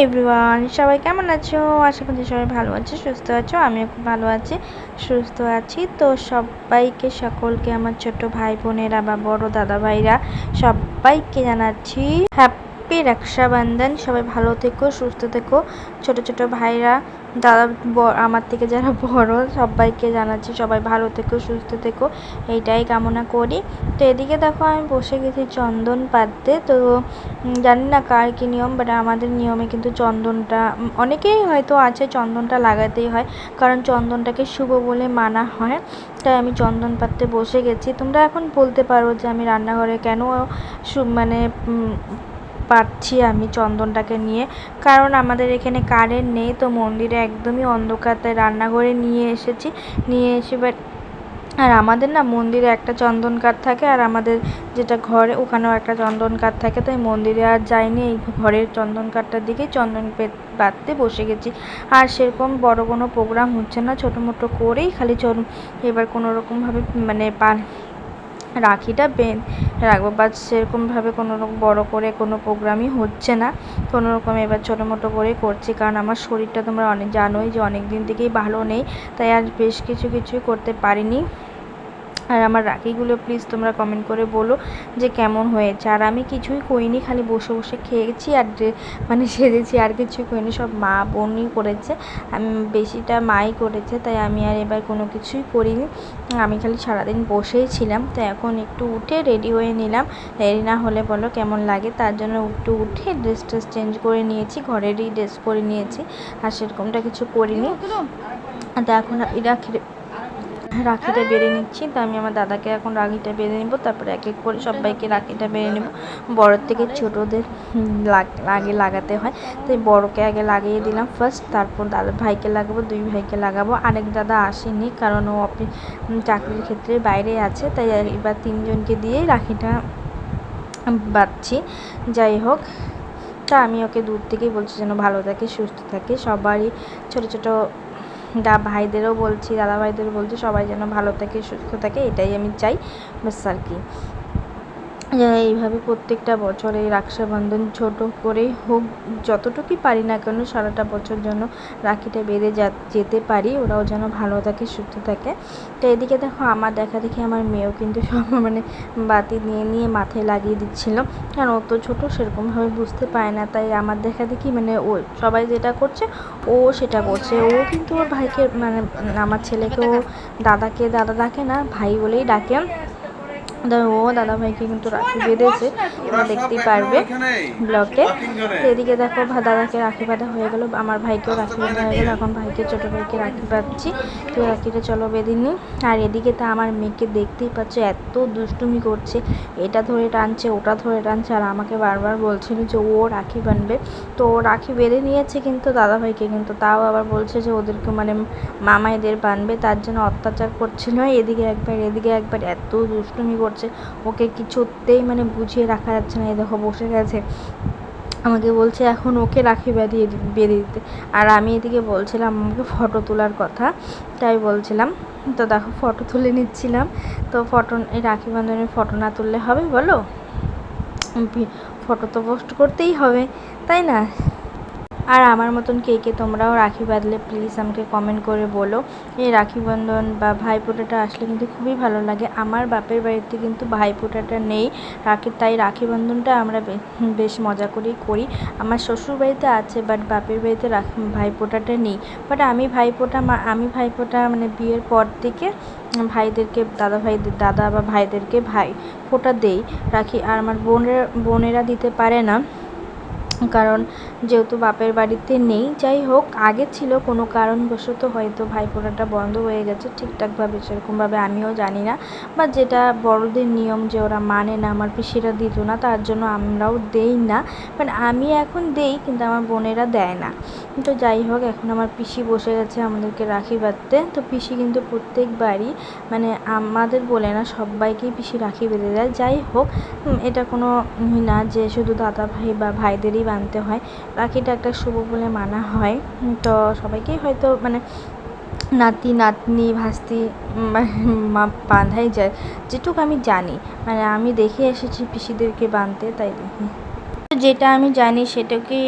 Everyone সবাই কেমন আছো? আশা করছি সবাই ভালো আছে, সুস্থ আছো, আমিও খুব ভালো আছি, সুস্থ আছি। তো সবাইকে, সকলকে, আমার ছোট ভাই বোনেরা বা বড় দাদা ভাইরা, সবাইকে জানাচ্ছি হ্যাপি রক্ষাবন্ধন সবাই ভালো থেকো, সুস্থ থেকো। ছোট ছোট ভাইরা দাদা আমার থেকে যারা বড়, সবাইকে জানাচ্ছি, সবাই ভালো থেকো, সুস্থ থেকো। এইটাই কামনা করি। তো এদিকে দেখো, আমি বসে গেছি চন্দন পাততে তো জানি না কার কী নিয়ম বাট আমাদের নিয়মে কিন্তু চন্দনটা অনেকেই হয়তো আছে চন্দনটা লাগাতেই হয়, কারণ চন্দনটাকে শুভ বলে মানা হয়। তাই আমি চন্দন পাততে বসে গেছি। তোমরা এখন বলতে পারো যে আমি রান্নাঘরে কেন মানে পাচ্ছি আমি চন্দনটাকে নিয়ে। কারণ আমাদের এখানে কারেন্ট নেই, তো মন্দিরে একদমই অন্ধকার তাই রান্নাঘরে নিয়ে এসেছি। নিয়ে এসে বাট আর আমাদের না মন্দিরে একটা চন্দন কাঠ থাকে, আর আমাদের যেটা ঘরে, ওখানেও একটা চন্দন কাঠ থাকে তাই মন্দিরে আর যাইনি, এই ঘরের চন্দন কাঠটার দিকেই চন্দন পাততে বসে গেছি। আর সেরকম বড় কোনো প্রোগ্রাম হচ্ছে না, ছোটো মোটো করেই খালি এবার কোনো রকমভাবে মানে রাখিটা রাখব। বা সেরকমভাবে কোনো রকম বড়ো করে কোনো প্রোগ্রামই হচ্ছে না। কোনো রকম এবার ছোটো মোটো করেই করছি। কারণ আমার শরীরটা তোমরা অনেক জানোই যে অনেক দিন থেকেই ভালো নেই। তাই আর বেশ কিছু কিছুই করতে পারিনি। আর আমার রাখিগুলো প্লিজ তোমরা কমেন্ট করে বলো যে কেমন হয়েছে। আর আমি কিছুই করিনি খালি বসে বসে খেয়েছি আর মানে সেজেছি আর কিছুই করিনি সব মা বোনই করেছে। আমি বেশিটা মাই করেছে তাই আমি আর এবার কোনো কিছুই করিনি। আমি খালি সারাদিন বসেই ছিলাম তো এখন একটু উঠে রেডি হয়ে নিলাম। রেডি না হলে বলো কেমন লাগে তার জন্য একটু উঠে ড্রেস ট্রেস চেঞ্জ করে নিয়েছি ঘরেরই ড্রেস পরে নিয়েছি। আর সেরকমটা কিছু করিনি। তো এখন এরা রাখিটা বেড়ে নিচ্ছি। তো আমি আমার দাদাকে এখন রাখিটা বেড়ে নেব, তারপরে এক এক করে সবাইকে রাখিটা বেড়ে নেব। বড়োর থেকে ছোটোদের আগে লাগাতে হয়। তাই বড়োকে আগে লাগিয়ে দিলাম ফার্স্ট তারপর দাদা, ভাইকে লাগাবো, দুই ভাইকে লাগাবো। আরেক দাদা আসেনি, কারণ ও অফিস চাকরির ক্ষেত্রে বাইরে আছে। তাই এবার তিনজনকে দিয়েই রাখিটা বাঁধছি। যাই হোক, তা আমি ওকে দূর থেকেই বলছি যেন ভালো থাকে, সুস্থ থাকে। সবারই ছোটো ছোটো দা ভাইদেরও বলছি, দাদা ভাইদেরও বলছি, সবাই যেন ভালো থাকে, সুস্থ থাকে, এটাই আমি চাই, ব্যাস আর কি। এইভাবে প্রত্যেকটা বছর এই রক্ষাবন্ধন ছোট করেই হোক, যতটুকুই পারি না কেন সারাটা বছর যেন রাখিটা বেঁধে যা, যেতে পারি, ওরাও যেন ভালো থাকে, সুস্থ থাকে। তো এদিকে দেখো আমার দেখা দেখি আমার মেয়েও কিন্তু সব মানে বাতি নিয়ে নিয়ে মাথায় লাগিয়ে দিচ্ছিল। কারণ ও তো ছোটো, সেরকমভাবে বুঝতে পারে না। তাই আমার দেখা দেখি মানে ও সবাই যেটা করছে, ও সেটা করছে। ও কিন্তু ওর ভাইকে মানে আমার ছেলেকেও দাদাকে দাদা ডাকে না, ভাই বলেই ডাকে। ও দাদা ভাইকে কিন্তু রাখি বেঁধেছে তোমরা দেখতেই পারবে ব্লকে। তো এদিকে দেখো দাদাকে রাখি বাঁধা হয়ে গেল। আমার ভাইকেও রাখি বাঁধা হয়ে গেল। এখন ভাইকে ছোটো ভাইকে রাখি বাঁধছি। তো রাখিটা চলো বেঁধে নিই। আর এদিকে তো আমার মেয়েকে দেখতেই পাচ্ছ এত দুষ্টুমি করছে। এটা ধরে টানছে ওটা ধরে টানছে। আর আমাকে বারবার বলছিল যে ও রাখি বাঁধবে। তো ও রাখি বেঁধে নিয়েছে কিন্তু দাদা ভাইকে কিন্তু তাও আবার বলছে যে ওদেরকে মানে মামাইদের বাঁধবে। তার জন্য অত্যাচার করছিল এদিকে একবার এদিকে একবার। এত দুষ্টুমি করছে। ওকে কিছুতেই মানে বুঝিয়ে রাখা যাচ্ছে না। এই দেখো বসে গেছে। আমাকে বলছে, এখন ওকে রাখি বেঁধিয়ে বেঁধে দিতে। আর আমি এদিকে বলছিলাম, আমাকে ফটো তোলার কথা। তাই বলছিলাম, তো দেখো, ফটো তুলে নিচ্ছিলাম। তো ফটো, এই রাখি বন্ধনের ফটো না তুললে হবে বলো? ফটো তো পোস্ট করতেই হবে, তাই না? আর আমার মতন কে কে তোমরাও রাখি বাঁধলে প্লিজ আমাকে কমেন্ট করে বলো। এই রাখি বন্ধন বা ভাইফোঁটাটা আসলে কিন্তু খুবই ভালো লাগে। আমার বাপের বাড়িতে কিন্তু ভাইফোঁটাটা নেই। রাখি, তাই রাখি বন্ধনটা আমরা বেশ মজা করেই করি। আমার শ্বশুর বাড়িতে আছে বাট বাপের বাড়িতে রাখি, ভাইফোঁটাটা নেই। বাট আমি ভাইফোঁটা আমি ভাইফোঁটা মানে বিয়ের পর থেকে ভাইদেরকে, দাদা ভাইদের দাদা বা ভাইদেরকে ভাই ফোঁটা দেই। রাখি, আর আমার বোনের, বোনেরা দিতে পারে না। কারণ যেহেতু বাপের বাড়িতে নেই, যাই হোক, আগে ছিল কোনো কারণবশত হয়তো ভাইফোঁটাটা বন্ধ হয়ে গেছে, ঠিকঠাকভাবে, সেরকমভাবে আমিও জানি না। বা যেটা বড়দের নিয়ম যে ওরা মানে না, আমার পিসিরা দিত না, তার জন্য আমরাও দেই না। বাট আমি এখন দেই, কিন্তু আমার বোনেরা দেয় না। তো যাই হোক, এখন আমার পিসি বসে গেছে আমাদেরকে রাখি বাঁধতে। তো পিসি কিন্তু প্রত্যেকবারই মানে আমাদের বলে না, সবাইকেই পিসি রাখি বেঁধে দেয়। যাই হোক এটা কোনো না যে শুধু দাদা ভাই বা ভাইদেরই বাঁধতে হয়। রাখিটা একটা শুভ বলে মানা হয়। তো সবাইকেই হয়তো মানে নাতি, নাতনি, ভাস্তি বাঁধাই যায়। যেটুকু আমি জানি। মানে আমি দেখে এসেছি পিসিদেরকে বাঁধতে, তাই দেখি। যেটা আমি জানি সেটাকে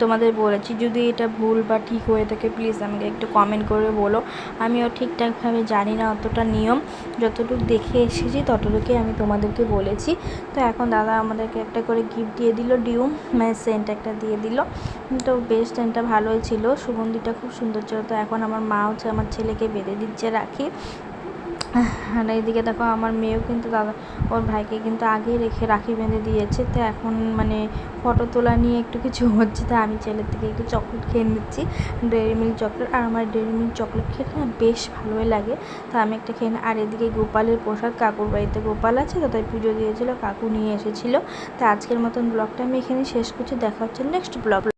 তোমাদের বলেছি। যদি এটা ভুল বা ঠিক হয়ে থাকে প্লিজ আমাকে একটু কমেন্ট করে বলো। আমিও ঠিকঠাকভাবে জানি না অতটা নিয়ম। যতটুকু দেখে এসেছি, ততটুকুই আমি তোমাদেরকে বলেছি। তো এখন দাদা আমাদেরকে একটা করে গিফট দিয়ে দিল, ডিউ মানে সেন্ট একটা দিয়ে দিল। তো বেশ সেন্টটা ভালোই ছিল। সুগন্ধিটা খুব সুন্দর ছিল। তো এখন আমার মা হচ্ছে আমার ছেলেকে বেঁধে দিচ্ছে রাখি। আর এইদিকে দেখো আমার মেয়েও কিন্তু দাদা, ওর ভাইকে কিন্তু আগেই রেখে রাখি বেঁধে দিয়েছে। তো এখন মানে ফটো তোলা নিয়ে একটু কিছু হচ্ছে, তো আমি ছেলের থেকে একটু চকলেট খেয়ে নিচ্ছি। ডেয়ারি মিল্ক চকলেট আর আমার ডেয়ারি মিল্ক চকলেট খেতে না বেশ ভালোই লাগে। তো আমি একটা খেয়ে। আর এদিকে গোপালের পোশাক কাকুর বাড়িতে গোপাল আছে তো, তাই পুজো দিয়েছিলো, কাকু নিয়ে এসেছিল। তো আজকের মতন ব্লগটা আমি এখানে শেষ করছি, দেখা হচ্ছে নেক্সট ব্লগ